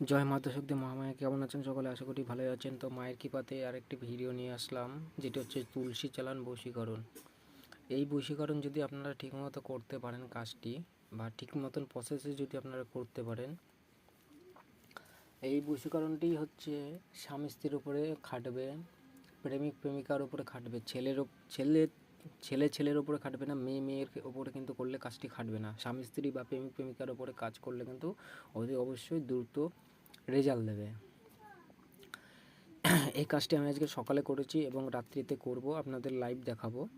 জয় মাতা শক্তি মহামায়া কেমন আছেন সকলে? আশা করি ভালোই আছেন। তো মায়ের কৃপাতে আরেকটি ভিডিও নিয়ে আসলাম, যেটি হচ্ছে তুলসী চালান বশীকরণ। এই বশীকরণ যদি আপনারা ঠিকমতো করতে পারেন কাজটি, বা ঠিক মতন প্রসেসে যদি আপনারা করতে পারেন, এই বশীকরণটি হচ্ছে স্বামী স্ত্রীর উপরে খাটবে, প্রেমিক প্রেমিকার উপরে খাটবে, ছেলের ছেলে ছেলে ছেলের উপরে খাটবে না, মেয়ে মেয়ের উপরে কিন্তু করলে কাজটি খাটবে না। স্বামী স্ত্রী বা প্রেমিক প্রেমিকার উপরে কাজ করলে কিন্তু অতি অবশ্যই দ্রুত রেজাল্ট দেবে। এই কাজটি আমি আজকে সকালে করেছি এবং রাত্রিতে করব। আপনাদের লাইভ দেখাবো।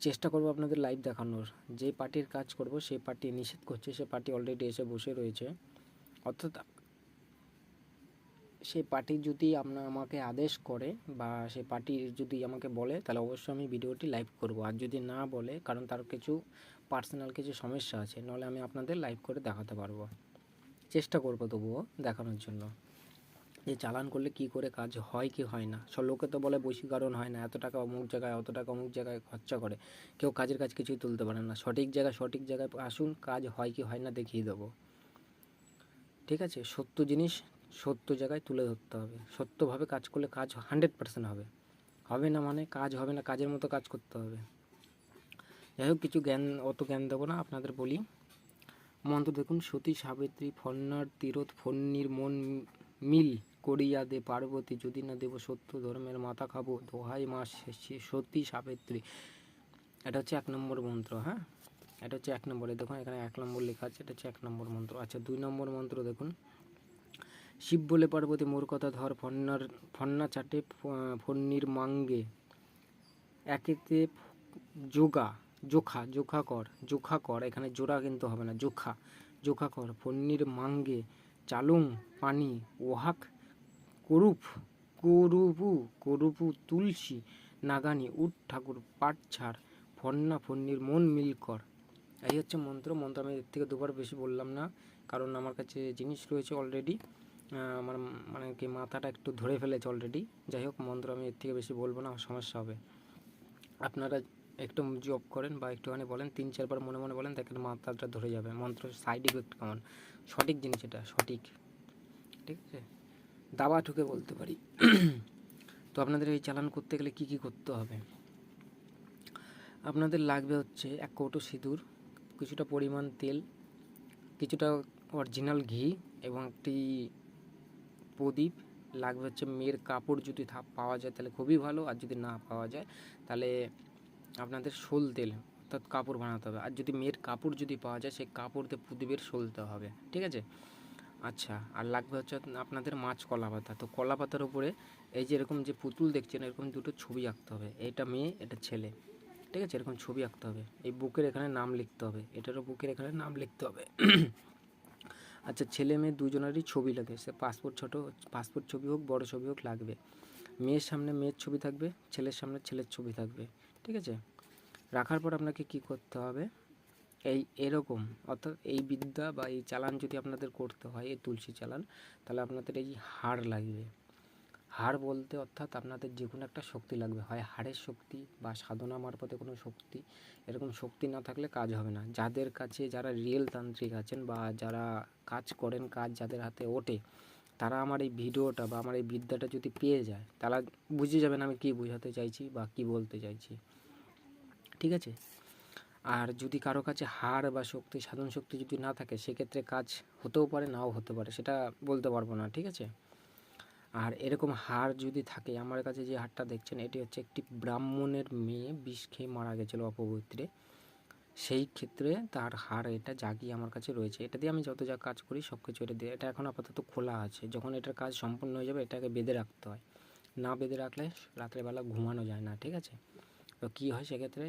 চেষ্টা করব আপনাদের লাইভ দেখানোর। যে পার্টির কাজ করব সেই পার্টি নিষেধ করছে। সে পার্টি অলরেডি এসে বসে রয়েছে। অর্থাৎ সেই পার্টি যদি আপনার আমাকে আদেশ করে বা সেই পার্টি যদি আমাকে বলে, তাহলে অবশ্যই আমি ভিডিওটি লাইভ করব। আর যদি না বলে, কারণ তার কিছু পার্সোনাল কিছু সমস্যা আছে নাহলে আমি আপনাদের লাইভ করে দেখাতে পারব। চেষ্টা করব তবুও দেখানোর জন্য। যে চালান করলে কি করে কাজ হয় কি হয় না। সব লোকে তো বলে বশীকরণ হয় না, এত টাকা অমুক জায়গায়, অত টাকা অমুক জায়গায় খরচা করে। কেউ কাজের কাজ কিছুই তুলতে পারে না। সঠিক জায়গায় সঠিক জায়গায় আসুন, কাজ হয় কি হয় না দেখিয়ে দেবো। ঠিক আছে? সত্য জিনিস সত্য জায়গায় তুলে ধরতে হবে। সত্যভাবে কাজ করলে কাজ হান্ড্রেড পার্সেন্ট হবে। হবে না মানে কাজ হবে না, কাজের মতো কাজ করতে হবে। যাই হোক, কিছু জ্ঞান, অত জ্ঞান দেবো না, আপনাদের বলি। মন্ত্র দেখুন, সতী সাবিত্রী ফন্নার তীরথ ফন্নির মন মিল করিয়া দে পার্বতী, যদি না দেব সত্য ধর্মের মাথা খাব, দোহাই মা শেষে সতী সাবিত্রী। এটা হচ্ছে এক নম্বর মন্ত্র হ্যাঁ? এটা হচ্ছে এক নম্বরে দেখুন, এখানে এক নম্বর লেখা আছে, এটা হচ্ছে এক নম্বর মন্ত্র। আচ্ছা দুই নম্বর মন্ত্র দেখুন। শিব বলে, পার্বতী, মোর কথা ধর, ফন্নার, ফন্না চাটে ফন্নির মাঙ্গে, একেতে যোগা। জোখা জোখা কর জোখা কর, এখানে জোড়া কিন্তু হবে না, জোখা জোখা কর ফন্নির মাঙ্গে চালুং পানি ওহাক করুপ করুপু করুপু, তুলসী, নাগানি উঠ ঠাকুর, পাট ছাড়, ফন্না, ফন্নির মন মিল কর। এই হচ্ছে মন্ত্র মন্ত্র আমি এর থেকে দুবার বেশি বললাম না, কারণ আমার কাছে জিনিস রয়েছে অলরেডি আমার মানে কি মাথাটা একটু ধরে ফেলেছে অলরেডি যাই হোক মন্ত্র আমি এর থেকে বেশি বলব না আমার সমস্যা হবে। আপনারা একটু জব করেন বা একটুখানি বলেন, তিন চারবার মনে মনে বলেন, দেখেন মাথাটা ধরে যাবে। মন্ত্র সাইড ইফেক্ট কেমন? সঠিক জিনিস এটা, সঠিক। ঠিক আছে? দাবা ঠুকে বলতে পারি। তো আপনাদের এই চালান করতে গেলে কি কি করতে হবে? আপনাদের লাগবে হচ্ছে এক কৌটো সিঁদুর, কিছুটা পরিমাণ তেল, কিছুটা অরিজিনাল ঘি এবং একটি প্রদীপ। লাগবে হচ্ছে মেয়ের কাপড় যদি পাওয়া যায় তাহলে খুবই ভালো, আর যদি না পাওয়া যায় তাহলে আপনাদের শোল তেল, অর্থাৎ কাপড় বানাতে হবে। আর যদি মেয়ের কাপড় যদি পাওয়া যায়, সেই কাপড় দিয়ে প্রদীপের সলতে হবে, ঠিক আছে? আচ্ছা আর লাগবে হচ্ছে আপনাদের মাছ কলা পাতা তো কলা পাতার উপরে এই যে এরকম যে পুতুল দেখছেন, এরকম দুটো ছবি আঁকতে হবে। এটা মেয়ে, এটা ছেলে, ঠিক আছে? এরকম ছবি আঁকতে হবে। এই বুকের এখানে নাম লিখতে হবে। এটারও বুকের এখানে নাম লিখতে হবে। আচ্ছা ছেলে মেয়ে দুজনেরই ছবি লাগে। সে পাসপোর্ট ছোটো পাসপোর্ট ছবি হোক, বড় ছবি হোক, লাগবে। মেয়ের সামনে মেয়ের ছবি থাকবে, ছেলের সামনে ছেলের ছবি থাকবে, ঠিক আছে? রাখার পর আপনাকে কি করতে হবে? এই এরকম, অর্থাৎ এই বিদ্যা বা এই চালান যদি আপনাদের করতে হয়, এই তুলসী চালান, তাহলে আপনাদের এই হাড় লাগবে। হাড় বলতে অর্থাৎ আপনাদের যে কোনো একটা শক্তি লাগবে। হয় হাড়ের শক্তি বা সাধনা মারফতে কোনো শক্তি, এরকম শক্তি না থাকলে কাজ হবে না। যাদের কাছে যারা রিয়েল তান্ত্রিক আছেন বা যারা কাজ করেন, কাজ যাদের হাতে ওঠে তারা আমার এই ভিডিওটা বা আমার এই বিদ্যাটা যদি পেয়ে যায়, তারা বুঝে যাবেন আমি কী বোঝাতে চাইছি বা কী বলতে চাইছি। ঠিক আছে? আর যদি কারও কাছে হার বা শক্তি, সাধন শক্তি যদি না থাকে, সেক্ষেত্রে কাজ হতেও পারে, নাও হতে পারে, সেটা বলতে পারব না, ঠিক আছে? আর এরকম হার যদি থাকে, আমার কাছে যে হারটা দেখছেন, এটি হচ্ছে একটি ব্রাহ্মণের মেয়ে বিষ খেয়ে মারা গেছিল অপবিত্রে। সেই ক্ষেত্রে তার হার এটা জাগিয়ে আমার কাছে রয়েছে। এটা দিয়ে আমি যত যা কাজ করি সব কিছু এটা দিয়ে, এটা এখন আপাতত খোলা আছে। যখন এটার কাজ সম্পূর্ণ হয়ে যাবে, এটাকে বেঁধে রাখতে হয়। না বেঁধে রাখলে রাত্রেবেলা ঘুমানো যায় না, ঠিক আছে? তো কী হয় সেক্ষেত্রে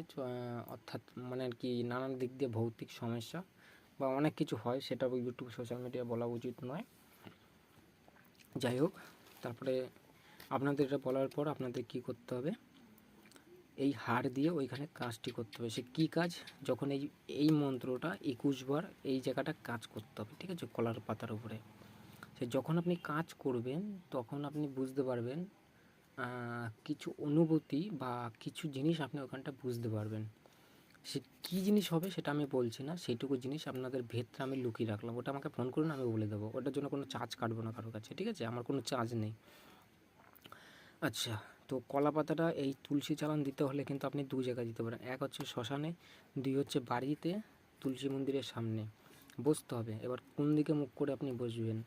অর্থাৎ মানে আর কি নানান দিক দিয়ে ভৌতিক সমস্যা বা অনেক কিছু হয়, সেটা ইউটিউব সোশ্যাল মিডিয়া বলা উচিত নয়। যাই হোক, তারপরে আপনাদের এটা বলার পর আপনাদের কি করতে হবে? এই হাড় দিয়ে ওইখানে কাজটি করতে হবে। সে কী কাজ? যখন এই এই মন্ত্রটা একুশ বার এই জায়গাটা কাজ করতে হবে, ঠিক আছে? কলার পাতার উপরে। সে যখন আপনি কাজ করবেন, তখন আপনি বুঝতে পারবেন কিছু অনুভূতি বা কিছু জিনিস আপনি ওখানটা বুঝতে পারবেন। সে কী জিনিস হবে সেটা আমি বলছি না, সেইটুকু জিনিস আপনাদের ভেতরে আমি লুকিয়ে রাখলাম। ওটা আমাকে ফোন করুন, আমি বলে দেবো। ওটার জন্য কোনো চার্জ কাটবো না কারোর কাছে, ঠিক আছে? আমার কোনো চার্জ নেই। আচ্ছা তো কলা পাতাটা এই তুলসী চালান দিতে হলে কিন্তু আপনি দু জায়গায় দিতে পারেন। এক হচ্ছে শ্মশানে দুই হচ্ছে বাড়িতে তুলসী মন্দিরের সামনে। বসতে হবে। এবার কোন দিকে মুখ করে আপনি বসবেন?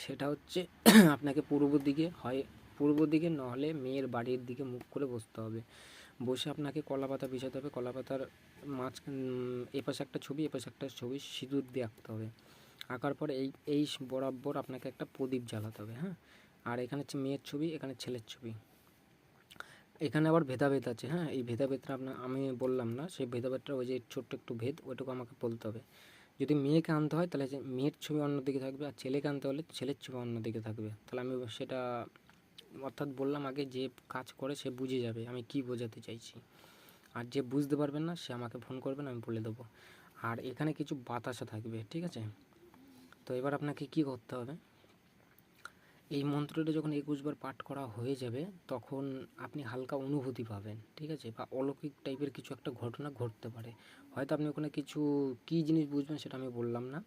সেটা হচ্ছে আপনাকে পূর্ব দিকে হয় পূর্ব দিকে নাহলে মেয়ের বাড়ির দিকে মুখ করে বসতে হবে। বসে আপনাকে কলা পাতা বিছাতে হবে। কলা পাতার উম, এপাশে একটা ছবি এপাশে একটা ছবি সিঁদুর দিয়ে আঁকতে হবে। আঁকার পর এই এই বরাবর আপনাকে একটা প্রদীপ জ্বালাতে হবে হ্যাঁ? আর এখানে হচ্ছে মেয়ের ছবি এখানে ছেলের ছবি। এখানে আবার ভেদাভেদ আছে হ্যাঁ? এই ভেদাভেদটা আপনার, আমি বললাম না, সেই ভেদাভেদটা ওই যে ছোট্ট একটু ভেদ, ওইটুকু আমাকে বলতে হবে। যদি মেয়েকে আনতে হয়, তাহলে মেয়ের ছবি অন্যদিকে থাকবে আর ছেলেকে আনতে হলে ছেলের ছবি অন্যদিকে থাকবে। তাহলে আমি সেটা, অর্থাৎ বললাম আগে যে কাজ করে সে বুঝে যাবে, আমি কি বোঝাতে চাইছি। আর যে বুঝতে পারবেন না, সে আমাকে ফোন করবেন আমি বলে দেবো। আর এখানে কিছু বাতাসা থাকবে, ঠিক আছে? তো এবার আপনাকে কি করতে হবে? এই মন্ত্রটা যখন একুশবার পাঠ করা হয়ে যাবে, তখন আপনি হালকা অনুভূতি পাবেন, ঠিক আছে? বা অলৌকিক টাইপের কিছু একটা ঘটনা ঘটতে পারে। হয়তো আপনি ওখানে কিছু কী জিনিস বুঝবেন সেটা আমি বললাম না।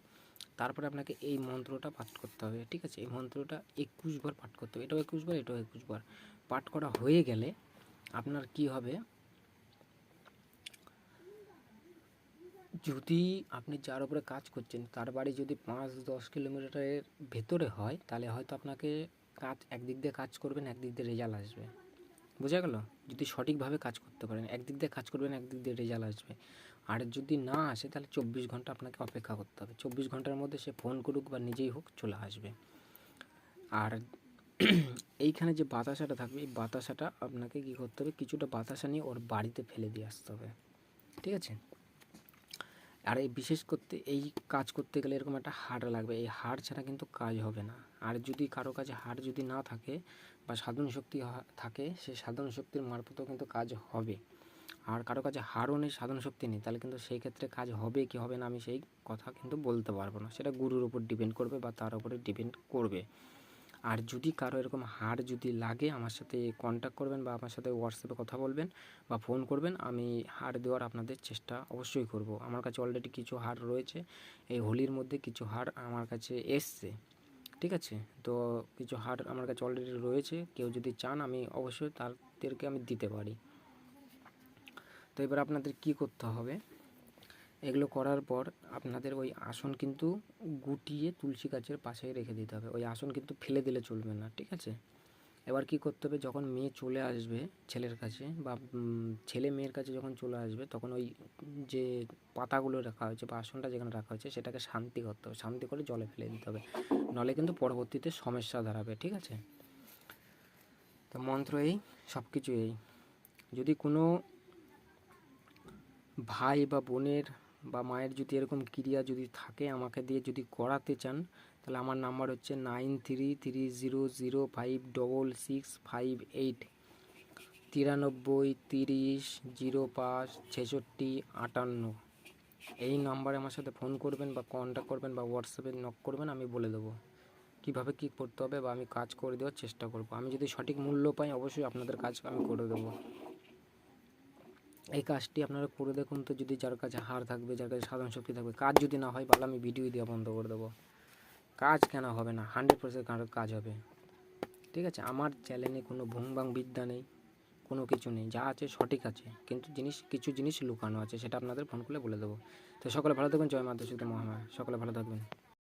তারপরে আপনাকে এই মন্ত্রটা পাঠ করতে হবে, ঠিক আছে? এই মন্ত্রটা একুশবার পাঠ করতে হবে। এটাও একুশবার এটাও একুশবার। পাঠ করা হয়ে গেলে আপনার কি হবে? যদি আপনি যার উপরে কাজ করছেন, তার বাড়ি যদি পাঁচ দশ কিলোমিটারের ভেতরে হয়, তাহলে হয়তো আপনাকে কাজ একদিক দিয়ে কাজ করবেন, একদিক দিয়ে রেজাল্ট আসবে। বোঝা গেল? যদি সঠিকভাবে কাজ করতে পারেন, একদিক দিয়ে কাজ করবেন, একদিক দিয়ে রেজাল্ট আসবে। আর যদি না আসে, তাহলে চব্বিশ ঘণ্টা আপনাকে অপেক্ষা করতে হবে। চব্বিশ ঘণ্টার মধ্যে সে ফোন করুক বা নিজেই হোক, চলে আসবে। আর এইখানে যে বাতাসাটা থাকবে, এই বাতাসাটা আপনাকে কী করতে হবে, কিছুটা বাতাসা নিয়ে ওর বাড়িতে ফেলে দিয়ে আসতে হবে। ঠিক আছে? আর এই বিশেষ করতে এই কাজ করতে গেলে এরকম একটা হাড় লাগবে, এই হাড় ছাড়া কিন্তু কাজ হবে না। আর যদি কারও কাছে হাড় যদি না থাকে বা সাধন শক্তি থাকে, সে সাধন শক্তির মারফতেও কিন্তু কাজ হবে। আর কারও কাছে হাড়ও নেই, সাধন শক্তি নেই, তাহলে কিন্তু সেই ক্ষেত্রে কাজ হবে কি হবে না আমি সেই কথা কিন্তু বলতে পারব না। সেটা গুরুর উপর ডিপেন্ড করবে বা তার উপরে ডিপেন্ড করবে। আর যদি কারও এরকম হার যদি লাগে, আমার সাথে কন্ট্যাক্ট করবেন বা আমার সাথে হোয়াটসঅ্যাপে কথা বলবেন বা ফোন করবেন, আমি হার দেওয়ার আপনাদের চেষ্টা অবশ্যই করব। আমার কাছে অলরেডি কিছু হার রয়েছে, এই হোলির মধ্যে কিছু হার আমার কাছে এসছে, ঠিক আছে? তো কিছু হার আমার কাছে অলরেডি রয়েছে, কেউ যদি চান আমি অবশ্যই তাদেরকে আমি দিতে পারি। তো এবার আপনাদের কি করতে হবে? এগুলো করার পর আপনাদের ওই আসন কিন্তু গুটিয়ে তুলসী গাছের পাশে রেখে দিতে হবে। ওই আসন কিন্তু ফেলে দিলে চলবে না, ঠিক আছে? এবার কি করতে হবে? যখন মেয়ে চলে আসবে ছেলের কাছে বা ছেলে মেয়ের কাছে যখন চলে আসবে, তখন ওই যে পাতাগুলো রাখা হয়েছে বা আসনটা যেখানে রাখা হয়েছে, সেটাকে শান্তি করতে হবে। শান্তি করে জলে ফেলে দিতে হবে। নাহলে কিন্তু পরবর্তীতে সমস্যা দাঁড়াবে, ঠিক আছে? তো মন্ত্র এই সব কিছু এই। যদি কোনো ভাই বা বোনের বা মায়ের যদি এরকম ক্রিয়া যদি থাকে, আমাকে দিয়ে যদি করাতে চান, তাহলে আমার নাম্বার হচ্ছে nine three three zero zero five double six five eight. তিরানব্বই তিরিশ জিরো পাঁচ ছেষট্টি আটান্ন। এই নাম্বারে আমার সাথে ফোন করবেন বা কন্ট্যাক্ট করবেন বা হোয়াটসঅ্যাপে নক করবেন, আমি বলে দেবো। কীভাবে কী করতে হবে বা আমি কাজ করে দেওয়ার চেষ্টা করব। আমি যদি সঠিক মূল্য পাই, অবশ্যই আপনাদের কাজ আমি করে দেবো। এই কাজটি আপনারা করে দেখুন তো, যদি যার কাছে হার থাকবে, যার কাছে সাধারণ শক্তি থাকবে, কাজ যদি না হয় তাহলে আমি ভিডিও দেওয়া বন্ধ করে দেবো। কাজ কেন হবে না? হান্ড্রেড পার্সেন্ট কাজ হবে। ঠিক আছে? আমার চ্যানেলে কোনো ভুংবাং বিদ্যা নেই, কোনো কিছু নেই, যা আছে সঠিক আছে, কিন্তু জিনিস, কিছু জিনিস লুকানো আছে, সেটা আপনাদের ফোন করে বলে দেবো। তো সকলে ভালো থাকবেন জয় মাতা সুদা মহামায়া, সকলে ভালো থাকবেন।